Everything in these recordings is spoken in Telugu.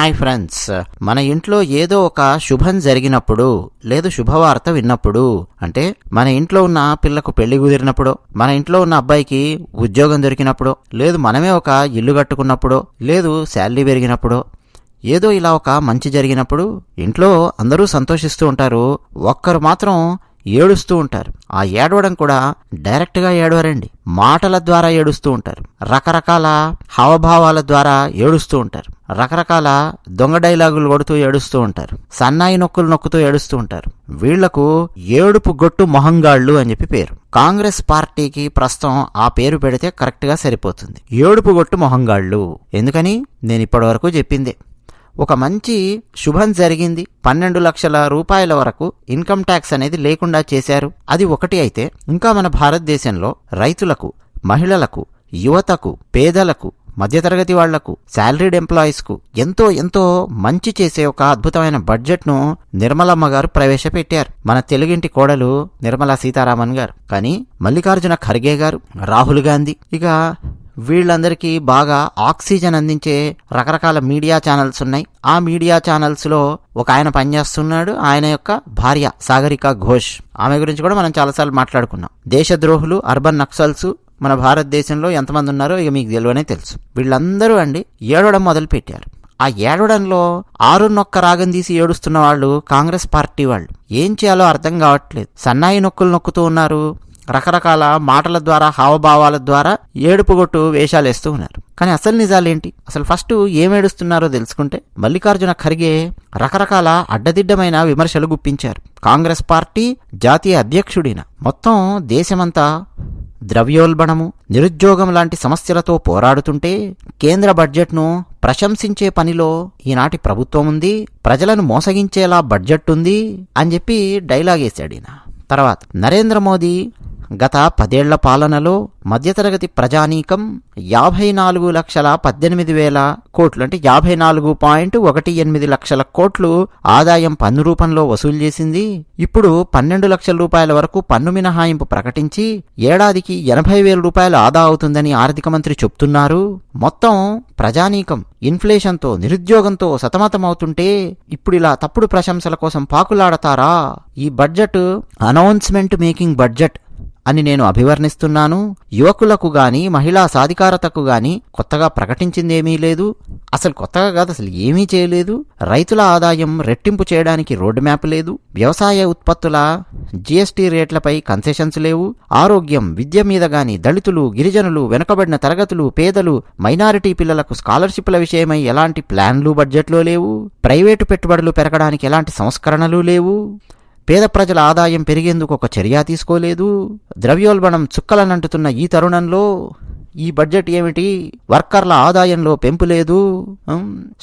Hi friends. మన ఇంట్లో ఏదో ఒక శుభం జరిగినప్పుడు లేదు శుభవార్త విన్నప్పుడు అంటే మన ఇంట్లో ఉన్న పిల్లకు పెళ్ళి కుదిరినప్పుడు మన ఇంట్లో ఉన్న అబ్బాయికి ఉద్యోగం దొరికినప్పుడు లేదు మనమే ఒక ఇల్లు కట్టుకున్నప్పుడు లేదు శాలరీ పెరిగినప్పుడు ఏదో ఇలా ఒక మంచి జరిగినప్పుడు ఇంట్లో అందరూ సంతోషిస్తూ ఉంటారు. ఒక్కరు మాత్రం ఏడుస్తూ ఉంటారు. ఆ ఏడవడం కూడా డైరెక్ట్గా ఏడవరండి. మాటల ద్వారా ఏడుస్తూ ఉంటారు. రకరకాల హావభావాల ద్వారా ఏడుస్తూ ఉంటారు. రకరకాల దొంగ డైలాగులు కొడుతూ ఏడుస్తూ ఉంటారు. సన్నాయి నొక్కులు నొక్కుతూ ఏడుస్తూ ఉంటారు. వీళ్ళకు ఏడుపు గొట్టు మొహంగాళ్ళు అని చెప్పి పేరు. కాంగ్రెస్ పార్టీకి ప్రస్తుతం ఆ పేరు పెడితే కరెక్ట్గా సరిపోతుంది. ఏడుపు గొట్టు మొహంగాళ్ళు. ఎందుకని? నేను ఇప్పటివరకు చెప్పిందే. ఒక మంచి శుభం జరిగింది. పన్నెండు లక్షల రూపాయల వరకు ఇన్కమ్ ట్యాక్స్ అనేది లేకుండా చేశారు. అది ఒకటి అయితే ఇంకా మన భారతదేశంలో రైతులకు మహిళలకు యువతకు పేదలకు మధ్యతరగతి వాళ్ళకు శాలరీడ్ ఎంప్లాయీస్కు ఎంతో ఎంతో మంచి చేసే ఒక అద్భుతమైన బడ్జెట్ను నిర్మలమ్మ గారు ప్రవేశపెట్టారు. మన తెలుగింటి కోడలు నిర్మలా సీతారామన్ గారు. కానీ మల్లికార్జున ఖర్గే గారు రాహుల్ గాంధీ. ఇక వీళ్ళందరికీ బాగా ఆక్సిజన్ అందించే రకరకాల మీడియా ఛానల్స్ ఉన్నాయి. ఆ మీడియా ఛానల్స్లో ఒక ఆయన పనిచేస్తున్నాడు. ఆయన యొక్క భార్య సాగరిక ఘోష్. ఆమె గురించి కూడా మనం చాలాసార్లు మాట్లాడుకున్నాం. దేశద్రోహులు అర్బన్ నక్సల్స్ మన భారతదేశంలో ఎంతమంది ఉన్నారో ఇక మీకు తెలియనే తెలుసు. వీళ్ళందరూ అండి ఏడవడం మొదలుపెట్టారు. ఆ ఏడవడంలో ఆరున్నొక్క రాగం తీసి ఏడుస్తున్న వాళ్ళు కాంగ్రెస్ పార్టీ వాళ్ళు. ఏం చేయాలో అర్థం కావట్లేదు. సన్నాయి నొక్కులు నొక్కుతూ ఉన్నారు. రకరకాల మాటల ద్వారా హావభావాల ద్వారా ఏడుపుగొట్టు వేషాలేస్తూ ఉన్నారు. కానీ అసలు నిజాలేంటి అసలు ఫస్ట్ ఏమేడుస్తున్నారో తెలుసుకుంటే మల్లికార్జున ఖర్గే రకరకాల అడ్డదిడ్డమైన విమర్శలు గుప్పించారు. కాంగ్రెస్ పార్టీ జాతీయ అధ్యక్షుడిన మొత్తం దేశమంతా ద్రవ్యోల్బణము నిరుద్యోగం లాంటి సమస్యలతో పోరాడుతుంటే కేంద్ర బడ్జెట్ను ప్రశంసించే పనిలో ఈనాటి ప్రభుత్వం ఉంది ప్రజలను మోసగించేలా బడ్జెట్ ఉంది అని చెప్పి డైలాగ్ వేశాడు ఈయన. తర్వాత నరేంద్ర మోదీ గత పదేళ్ళ పాలనలో మధ్యతరగతి ప్రజానీకం యాభై నాలుగు లక్షల పద్దెనిమిది వేల కోట్లు అంటే యాభై నాలుగు పాయింట్ ఒకటి ఎనిమిది లక్షల కోట్లు ఆదాయం పన్ను రూపంలో వసూలు చేసింది. ఇప్పుడు పన్నెండు లక్షల రూపాయల వరకు పన్ను మినహాయింపు ప్రకటించి ఏడాదికి ఎనభై వేల రూపాయలు ఆదా అవుతుందని ఆర్థిక మంత్రి చెప్తున్నారు. మొత్తం ప్రజానీకం ఇన్ఫ్లేషన్తో నిరుద్యోగంతో సతమతమవుతుంటే ఇప్పుడు ఇలా తప్పుడు ప్రశంసల కోసం పాకులాడతారా? ఈ బడ్జెట్ అనౌన్స్మెంట్ మేకింగ్ బడ్జెట్ అని నేను అభివర్ణిస్తున్నాను. యువకులకు గాని మహిళా సాధికారతకు గాని కొత్తగా ప్రకటించిందేమీ లేదు. అసలు కొత్తగా కాదు అసలు ఏమీ చేయలేదు. రైతుల ఆదాయం రెట్టింపు చేయడానికి రోడ్ మ్యాప్ లేదు. వ్యవసాయ ఉత్పత్తుల జీఎస్టీ రేట్లపై కన్సెషన్స్ లేవు. ఆరోగ్యం విద్య మీద గాని దళితులు గిరిజనులు వెనుకబడిన తరగతులు పేదలు మైనారిటీ పిల్లలకు స్కాలర్షిప్ల విషయమై ఎలాంటి ప్లాన్లు బడ్జెట్లో లేవు. ప్రైవేటు పెట్టుబడులు పెరగడానికి ఎలాంటి సంస్కరణలు లేవు. పేద ప్రజల ఆదాయం పెరిగేందుకు ఒక చర్య తీసుకోలేదు. ద్రవ్యోల్బణం చుక్కలనంటుతున్న ఈ తరుణంలో ఈ బడ్జెట్ ఏమిటి? వర్కర్ల ఆదాయంలో పెంపు లేదు.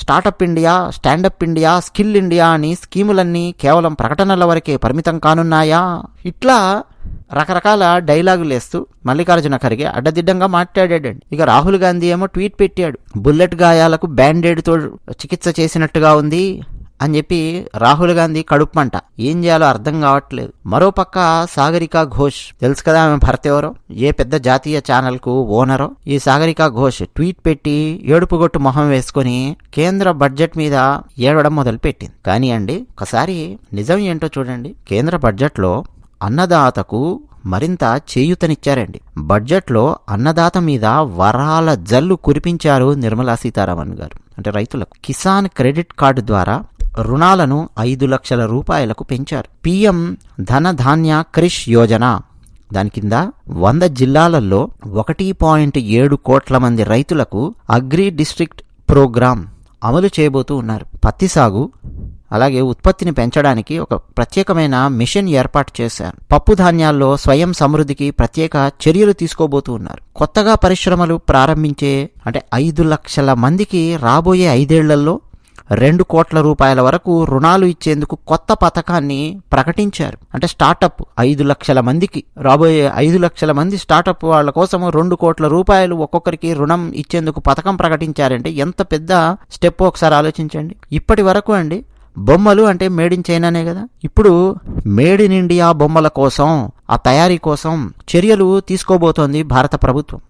Startup India standup India skill India అని స్కీములన్నీ కేవలం ప్రకటనల వరకే పరిమితం కానున్నాయా? ఇట్లా రకరకాల డైలాగులు వేస్తూ మల్లికార్జున ఖర్గే అడ్డదిడ్డంగా మాట్లాడాడండి. ఇక రాహుల్ గాంధీ ఏమో ట్వీట్ పెట్టాడు. బుల్లెట్ గాయాలకు బ్యాండేడ్తో చికిత్స చేసినట్టుగా ఉంది. అని చెప్పి రాహుల్ గాంధీ కడుపుమంట ఏం చేయాలో అర్థం కావట్లేదు. మరోపక్క సాగరిక ఘోష్. తెలుసు కదా ఆమె భర్త ఎవరో? ఏ పెద్ద జాతీయ ఛానల్కు ఓనరో? ఈ సాగరిక ఘోష్ ట్వీట్ పెట్టి ఏడుపుగొట్టు మొహం వేసుకుని కేంద్ర బడ్జెట్ మీద ఏడవడం మొదలు పెట్టింది కానీ అండి ఒకసారి నిజం ఏంటో చూడండి. కేంద్ర బడ్జెట్లో అన్నదాతకు మరింత చేయూతనిచ్చారండి. బడ్జెట్లో అన్నదాత మీద వరాల జల్లు కురిపించారు నిర్మలా సీతారామన్ గారు. అంటే రైతులకు కిసాన్ క్రెడిట్ కార్డు ద్వారా రుణాలను ఐదు లక్షల రూపాయలకు పెంచారు. పీఎం ధన ధాన్య క్రిష్ యోజన. దాని కింద వంద జిల్లాలలో ఒకటి పాయింట్ ఏడు కోట్ల మంది రైతులకు అగ్రి డిస్ట్రిక్ట్ ప్రోగ్రాం అమలు చేయబోతూ ఉన్నారు. పత్తి సాగు అలాగే ఉత్పత్తిని పెంచడానికి ఒక ప్రత్యేకమైన మిషన్ ఏర్పాటు చేశారు. పప్పు ధాన్యాల్లో స్వయం సమృద్ధికి ప్రత్యేక చర్యలు తీసుకోబోతూ ఉన్నారు. కొత్తగా పరిశ్రమలు ప్రారంభించే అంటే ఐదు లక్షల మందికి రాబోయే ఐదేళ్ళలో రెండు కోట్ల రూపాయల వరకు రుణాలు ఇచ్చేందుకు కొత్త పథకాన్ని ప్రకటించారు. అంటే స్టార్టప్ ఐదు లక్షల మందికి రాబోయే ఐదు లక్షల మంది స్టార్టప్ వాళ్ళ కోసం రెండు కోట్ల రూపాయలు ఒక్కొక్కరికి రుణం ఇచ్చేందుకు పథకం ప్రకటించారంటే ఎంత పెద్ద స్టెప్ ఒకసారి ఆలోచించండి. ఇప్పటి వరకు అండి బొమ్మలు అంటే మేడ్ ఇన్ చైనానే కదా. ఇప్పుడు మేడ్ ఇన్ ఇండియా బొమ్మల కోసం ఆ తయారీ కోసం చర్యలు తీసుకోబోతోంది భారత ప్రభుత్వం.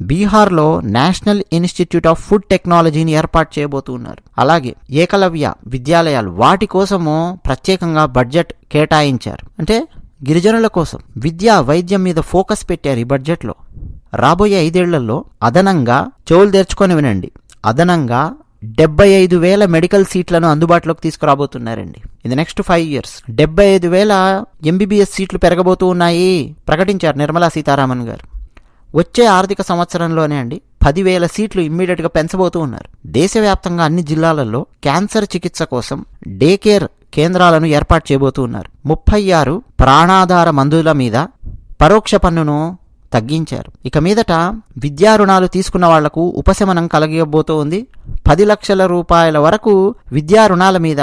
బీహార్లో నేషనల్ ఇన్స్టిట్యూట్ ఆఫ్ ఫుడ్ టెక్నాలజీని ఏర్పాటు చేయబోతున్నారు. అలాగే ఏకలవ్య విద్యాలయాలు వాటి కోసము ప్రత్యేకంగా బడ్జెట్ కేటాయించారు. అంటే గిరిజనుల కోసం విద్య వైద్యం మీద ఫోకస్ పెట్టారు ఈ బడ్జెట్లో. రాబోయే ఐదేళ్ళలో అదనంగా చెవులు తెరుచుకొని వినండి. అదనంగా డెబ్బై ఐదు వేల మెడికల్ సీట్లను అందుబాటులోకి తీసుకురాబోతున్నారండి. ఇది నెక్స్ట్ ఫైవ్ ఇయర్స్ డెబ్బై ఐదు వేల ఎంబీబీఎస్ సీట్లు పెరగబోతూ ఉన్నాయి ప్రకటించారు నిర్మలా సీతారామన్ గారు. వచ్చే ఆర్థిక సంవత్సరంలోనే అండి పదివేల సీట్లు ఇమ్మీడియట్గా పెంచబోతూ ఉన్నారు. దేశవ్యాప్తంగా అన్ని జిల్లాలలో క్యాన్సర్ చికిత్స కోసం డే కేర్ కేంద్రాలను ఏర్పాటు చేయబోతూ ఉన్నారు. ముప్పై ఆరు ప్రాణాధార మందుల మీద పరోక్ష పన్నును తగ్గించారు. ఇక మీదట విద్యా రుణాలు తీసుకున్న వాళ్ళకు ఉపశమనం కలగబోతోంది పది లక్షల రూపాయల వరకు విద్యా రుణాల మీద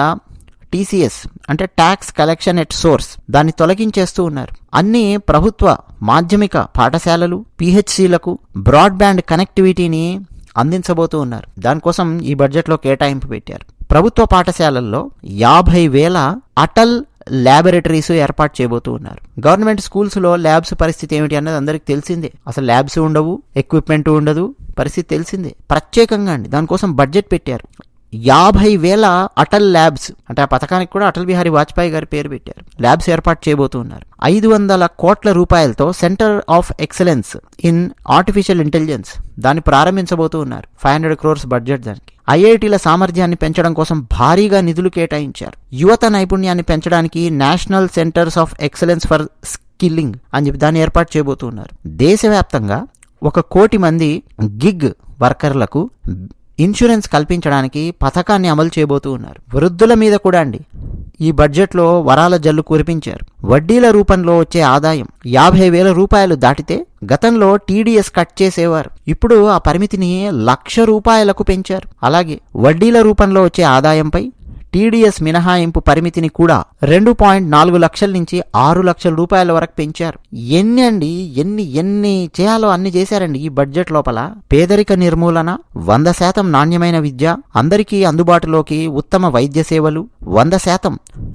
టీసీఎస్ అంటే ట్యాక్స్ కలెక్షన్ ఎట్ సోర్స్ దాన్ని తొలగించేస్తూ ఉన్నారు. అన్ని ప్రభుత్వ మాధ్యమిక పాఠశాలలు పిహెచ్సిలకు బ్రాడ్బ్యాండ్ కనెక్టివిటీని అందించబోతూ ఉన్నారు. దానికోసం ఈ బడ్జెట్లో కేటాయింపు పెట్టారు. ప్రభుత్వ పాఠశాలల్లో యాభై వేల అటల్ ల్యాబొరేటరీస్ ఏర్పాటు చేయబోతూ ఉన్నారు. గవర్నమెంట్ స్కూల్స్లో ల్యాబ్స్ పరిస్థితి ఏమిటి అన్నది అందరికి తెలిసిందే. అసలు ల్యాబ్స్ ఉండవు ఎక్విప్మెంట్ ఉండదు పరిస్థితి తెలిసిందే. ప్రత్యేకంగా అండి దానికోసం బడ్జెట్ పెట్టారు. యాభై వేల అటల్ ల్యాబ్స్ అంటే ఆ పథకానికి కూడా అటల్ బిహారీ వాజ్పేయి గారి పేరు పెట్టారు. ల్యాబ్స్ ఏర్పాటు చేయబోతున్నారు. ఐదు వందల కోట్ల రూపాయలతో centre of excellence in artificial intelligence దాన్ని ప్రారంభించబోతూ ఉన్నారు ఫైవ్ హండ్రెడ్ క్రోర్స్ బడ్జెట్ దానికి. ఐఐటీల సామర్థ్యాన్ని పెంచడం కోసం భారీగా నిధులు కేటాయించారు. యువత నైపుణ్యాన్ని పెంచడానికి national centres of excellence for skilling అని చెప్పి దాన్ని ఏర్పాటు చేయబోతున్నారు. దేశవ్యాప్తంగా ఒక కోటి మంది గిగ్ వర్కర్లకు ఇన్సూరెన్స్ కల్పించడానికి పథకాన్ని అమలు చేయబోతూ ఉన్నారు. వృద్ధుల మీద కూడా అండి. ఈ బడ్జెట్లో వరాల జల్లు కురిపించారు. వడ్డీల రూపంలో వచ్చే ఆదాయం యాభై వేల రూపాయలు దాటితే గతంలో టీడీఎస్ కట్ చేసేవారు. ఇప్పుడు ఆ పరిమితిని లక్ష రూపాయలకు పెంచారు. అలాగే వడ్డీల రూపంలో వచ్చే ఆదాయంపై టీడీఎస్ మినహాయింపు పరిమితిని కూడా రెండు పాయింట్ నాలుగు లక్షల నుంచి ఆరు లక్షల రూపాయల వరకు పెంచారు. ఎన్ని అండి? ఎన్ని ఎన్ని చేయాలో అన్ని చేశారండి ఈ బడ్జెట్ లోపల. పేదరిక నిర్మూలన వంద శాతం నాణ్యమైన విద్య అందరికీ అందుబాటులోకి ఉత్తమ వైద్య సేవలు వంద శాతం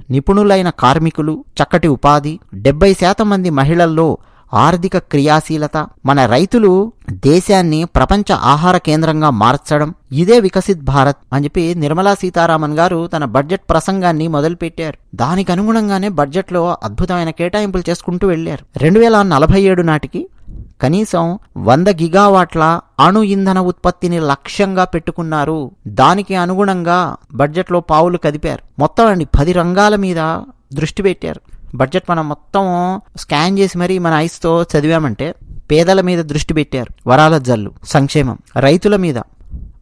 నిపుణులైన కార్మికులు చక్కటి ఉపాధి డెబ్బై శాతం మంది మహిళల్లో ఆర్థిక క్రియాశీలత మన రైతులు దేశాన్ని ప్రపంచ ఆహార కేంద్రంగా మార్చడం ఇదే వికసిత్ భారత్ అని చెప్పి నిర్మలా సీతారామన్ గారు తన బడ్జెట్ ప్రసంగాన్ని మొదలుపెట్టారు. దానికి అనుగుణంగానే బడ్జెట్లో అద్భుతమైన కేటాయింపులు చేసుకుంటూ వెళ్ళారు రెండు వేల నలభై ఏడు నాటికి కనీసం వంద గిగావాట్ల అణు ఇంధన ఉత్పత్తిని లక్ష్యంగా పెట్టుకున్నారు. దానికి అనుగుణంగా బడ్జెట్లో పావులు కదిపారు. మొత్తం అండి పది రంగాల మీద దృష్టి పెట్టారు. బడ్జెట్ మనం మొత్తం స్కాన్ చేసి మరీ మన ఐస్తో చదివామంటే పేదల మీద దృష్టి పెట్టారు వరాల జల్లు సంక్షేమం. రైతుల మీద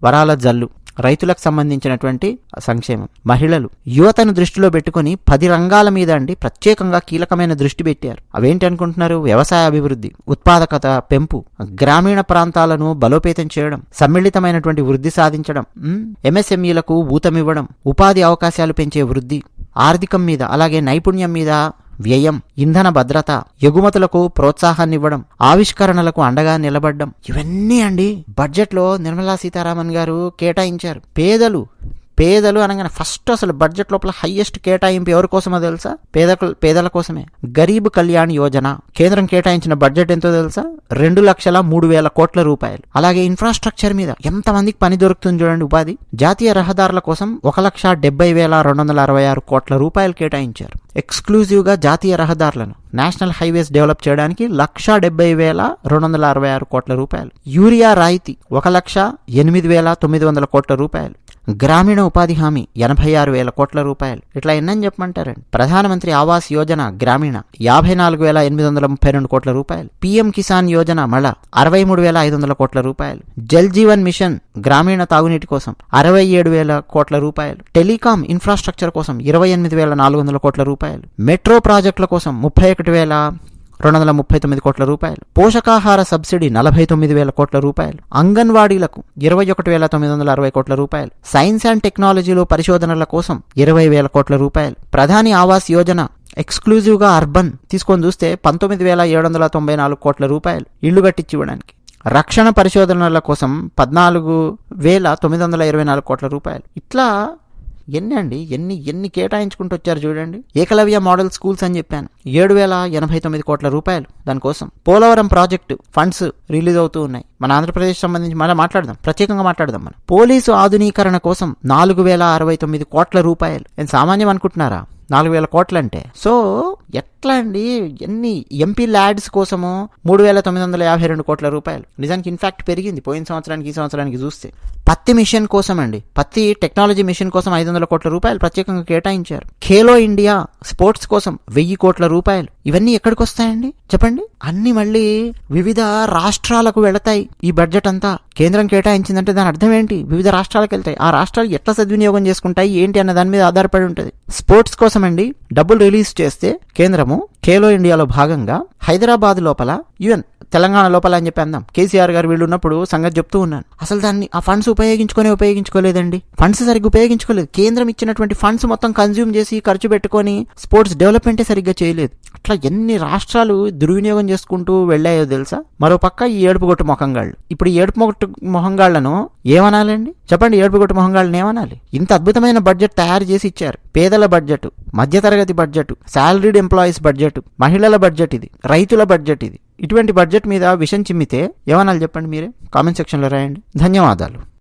వరాల జల్లు రైతులకు సంబంధించినటువంటి సంక్షేమం. మహిళలు యువతను దృష్టిలో పెట్టుకుని పది రంగాల మీద అండి ప్రత్యేకంగా కీలకమైన దృష్టి పెట్టారు. అవేంటి అనుకుంటున్నారు? వ్యవసాయ అభివృద్ధి ఉత్పాదకత పెంపు గ్రామీణ ప్రాంతాలను బలోపేతం చేయడం సమ్మిళితమైనటువంటి వృద్ధి సాధించడం ఎంఎస్ఎంఈలకు ఊతమివ్వడం ఉపాధి అవకాశాలు పెంచే వృద్ధి ఆర్థికం మీద అలాగే నైపుణ్యం మీద వ్యయం ఇంధన భద్రత ఎగుమతులకు ప్రోత్సాహాన్నివ్వడం ఆవిష్కరణలకు అండగా నిలబడ్డం. ఇవన్నీ అండి బడ్జెట్లో నిర్మలా సీతారామన్ గారు కేటాయించారు. పేదలు పేదలు అనగానే ఫస్ట్ అసలు బడ్జెట్ లోపల హైయెస్ట్ కేటాయింపు ఎవరి కోసమో తెలుసా? పేద పేదల కోసమే. గరీబ్ కళ్యాణ్ యోజన కేంద్రం కేటాయించిన బడ్జెట్ ఎంతో తెలుసా? రెండు లక్షల మూడు వేల కోట్ల రూపాయలు. అలాగే ఇన్ఫ్రాస్ట్రక్చర్ మీద ఎంతమందికి పని దొరుకుతుంది చూడండి ఉపాధి. జాతీయ రహదారుల కోసం ఒక లక్ష డెబ్బై వేల రెండు వందల అరవై ఆరు కోట్ల రూపాయలు కేటాయించారు. ఎక్స్క్లూజివ్గా జాతీయ రహదారులను నేషనల్ హైవేస్ డెవలప్ చేయడానికి లక్ష డెబ్బై వేల రెండు వందల అరవై ఆరు కోట్ల రూపాయలు. యూరియా రాయితీ ఒక లక్ష ఎనిమిది వేల తొమ్మిది వందల కోట్ల రూపాయలు. గ్రామీణ ఉపాధి హామీ ఎనభై ఆరు వేల కోట్ల రూపాయలు. ఇట్లా ఎన్నని చెప్పమంటారండి? ప్రధానమంత్రి ఆవాస్ యోజన గ్రామీణ యాభై నాలుగు వేల ఎనిమిది వందల ముప్పై రెండు కోట్ల రూపాయలు. పీఎం కిసాన్ యోజన మళ్ళా అరవై మూడు వేల ఐదు వందల కోట్ల రూపాయలు. జల్ జీవన్ మిషన్ గ్రామీణ తాగునీటి కోసం అరవై ఏడు వేల కోట్ల రూపాయలు. టెలికాం ఇన్ఫ్రాస్ట్రక్చర్ కోసం ఇరవై ఎనిమిది వేల నాలుగు వందల కోట్ల రూపాయలు. మెట్రో ప్రాజెక్టుల కోసం ముప్పై ఒకటి వేల రెండు వందల ముప్పై తొమ్మిది కోట్ల రూపాయలు. పోషకాహార సబ్సిడీ నలభై తొమ్మిది వేల కోట్ల రూపాయలు. అంగన్వాడీలకు ఇరవై ఒకటి వేల తొమ్మిది వందల అరవై కోట్ల రూపాయలు. సైన్స్ అండ్ టెక్నాలజీలో పరిశోధనల కోసం ఇరవై వేల కోట్ల రూపాయలు. ప్రధాని ఆవాస్ యోజన ఎక్స్క్లూజివ్గా అర్బన్ తీసుకొని చూస్తే పంతొమ్మిది వేల ఏడు వందల తొంభై నాలుగు కోట్ల రూపాయలు ఇళ్ళు కట్టించివ్వడానికి. రక్షణ పరిశోధనల కోసం పద్నాలుగు వేల తొమ్మిది వందల ఇరవై నాలుగు కోట్ల రూపాయలు. ఇట్లా ఎన్ని అండి? ఎన్ని ఎన్ని కేటాయించుకుంటూ వచ్చారు చూడండి. ఏకలవ్య మోడల్ స్కూల్స్ అని చెప్పాను. ఏడు వేల ఎనభై తొమ్మిది కోట్ల రూపాయలు దానికోసం. పోలవరం ప్రాజెక్టు ఫండ్స్ రిలీజ్ అవుతూ ఉన్నాయి. మన ఆంధ్రప్రదేశ్ సంబంధించి మళ్ళీ మాట్లాడదాం. ప్రత్యేకంగా మాట్లాడదాం మనం. పోలీసు ఆధునీకరణ కోసం నాలుగు వేల అరవై తొమ్మిది కోట్ల రూపాయలు. నేను సామాన్యం అనుకుంటున్నారా? నాలుగు వేల కోట్లంటే. సో ఎట్లా అండి? ఎన్ని ఎంపీ ల్యాడ్స్ కోసము మూడు వేల తొమ్మిది వందల యాభై రెండు కోట్ల రూపాయలు. నిజానికి ఇన్ఫాక్ట్ పెరిగింది. పోయిన సంవత్సరానికి ఈ సంవత్సరానికి చూస్తే. పత్తి మిషన్ కోసం అండి పత్తి టెక్నాలజీ మిషన్ కోసం ఐదు వందల కోట్ల రూపాయలు ప్రత్యేకంగా కేటాయించారు. ఖేలో ఇండియా స్పోర్ట్స్ కోసం వెయ్యి కోట్ల రూపాయలు. ఇవన్నీ ఎక్కడికి వస్తాయండి చెప్పండి. అన్ని మళ్ళీ వివిధ రాష్ట్రాలకు వెళతాయి. ఈ బడ్జెట్ అంతా కేంద్రం కేటాయించిందంటే దాని అర్థం ఏంటి? వివిధ రాష్ట్రాలకు వెళ్తాయి. ఆ రాష్ట్రాలు ఎట్లా సద్వినియోగం చేసుకుంటాయి? ఏంటి అన్న దాని మీద ఆధారపడి ఉంటుంది. స్పోర్ట్స్ కోసం అండి డబ్బులు రిలీజ్ చేస్తే కేంద్రము ఖేలో ఇండియాలో భాగంగా హైదరాబాద్ లోపల ఈవెన్ తెలంగాణ లోపల అని చెప్పి అందాం. కేసీఆర్ గారు వీళ్ళు ఉన్నప్పుడు సంగతి చెప్తూ ఉన్నాను. అసలు దాన్ని ఆ ఫండ్స్ ఉపయోగించుకొని ఉపయోగించుకోలేదండి. ఫండ్స్ సరిగ్గా ఉపయోగించుకోలేదు. కేంద్రం ఇచ్చినటువంటి ఫండ్స్ మొత్తం కన్జ్యూమ్ చేసి ఖర్చు పెట్టుకొని స్పోర్ట్స్ డెవలప్మెంటే సరిగ్గా చేయలేదు. అట్లా ఎన్ని రాష్ట్రాలు దుర్వినియోగం చేసుకుంటూ వెళ్ళాయో తెలుసా? మరో పక్క ఈ ఏడుపుగొట్టు మొహంగాళ్ళు. ఇప్పుడు ఈ ఏడుపు మొహంగాళ్ళను ఏమనాలండి? చెప్పండి ఏడుపుగొట్టు మొహంగాళ్ళని ఏమనాలి? ఇంత అద్భుతమైన బడ్జెట్ తయారు చేసి ఇచ్చారు. పేదల బడ్జెట్ మధ్యతరగతి బడ్జెట్ శాలరీడ్ ఎంప్లాయీస్ బడ్జెట్ మహిళల బడ్జెట్ ఇది రైతుల బడ్జెట్ ఇది. ఇటువంటి బడ్జెట్ మీద విషం చిమ్మితే ఏమనాలి చెప్పండి మీరే? కామెంట్ సెక్షన్లో రాయండి. ధన్యవాదాలు.